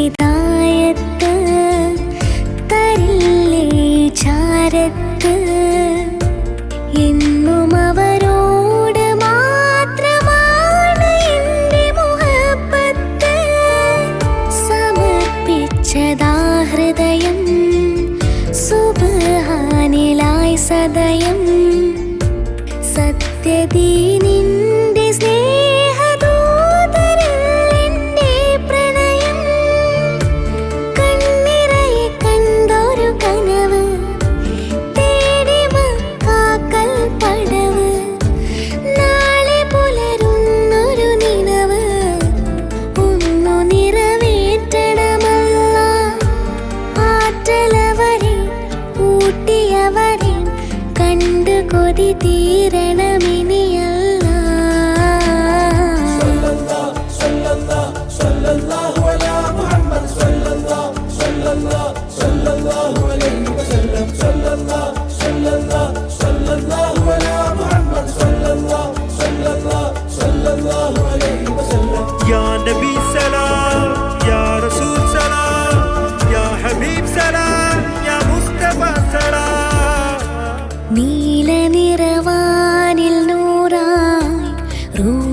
ഹിദായത്ത് തരില്ലേ ചാരത്ത്. എന്നും അവരോട് മാത്രമാണ് എന്റെ മുഹബത്ത് സമർപ്പിച്ചതാ ഹൃദയം സുബാനിലായി സദയം. സത്യദീനിന്റെ കൊതി തീരണമിനിയല്ല يا نبي سلام يا رسول سلام يا حبيب سلام يا مصطفى سلام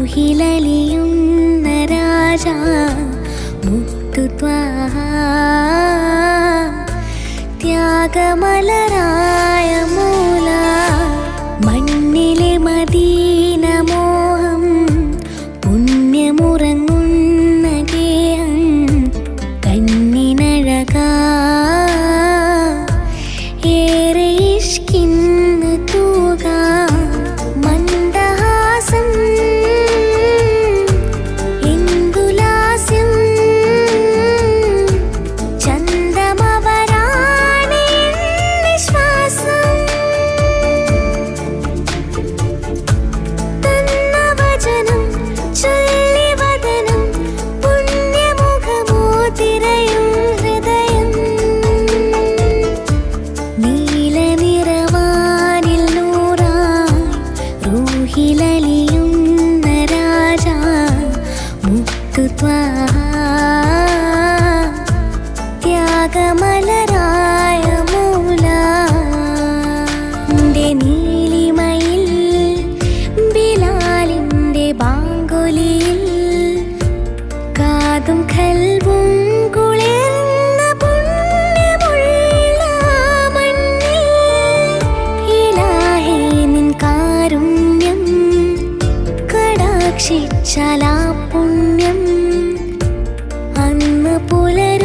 റൂഹിലലിയുന്ന രാജ മുത്തുത്വാഹ ത്യാഗമലരായ റൂഹിലലിയുന്ന രാജ മുത്തുത്വാഹ ത്യാഗമലരായ കടാക്ഷിച്ചാലാ പുണ്യം. അന്ന് പുലരി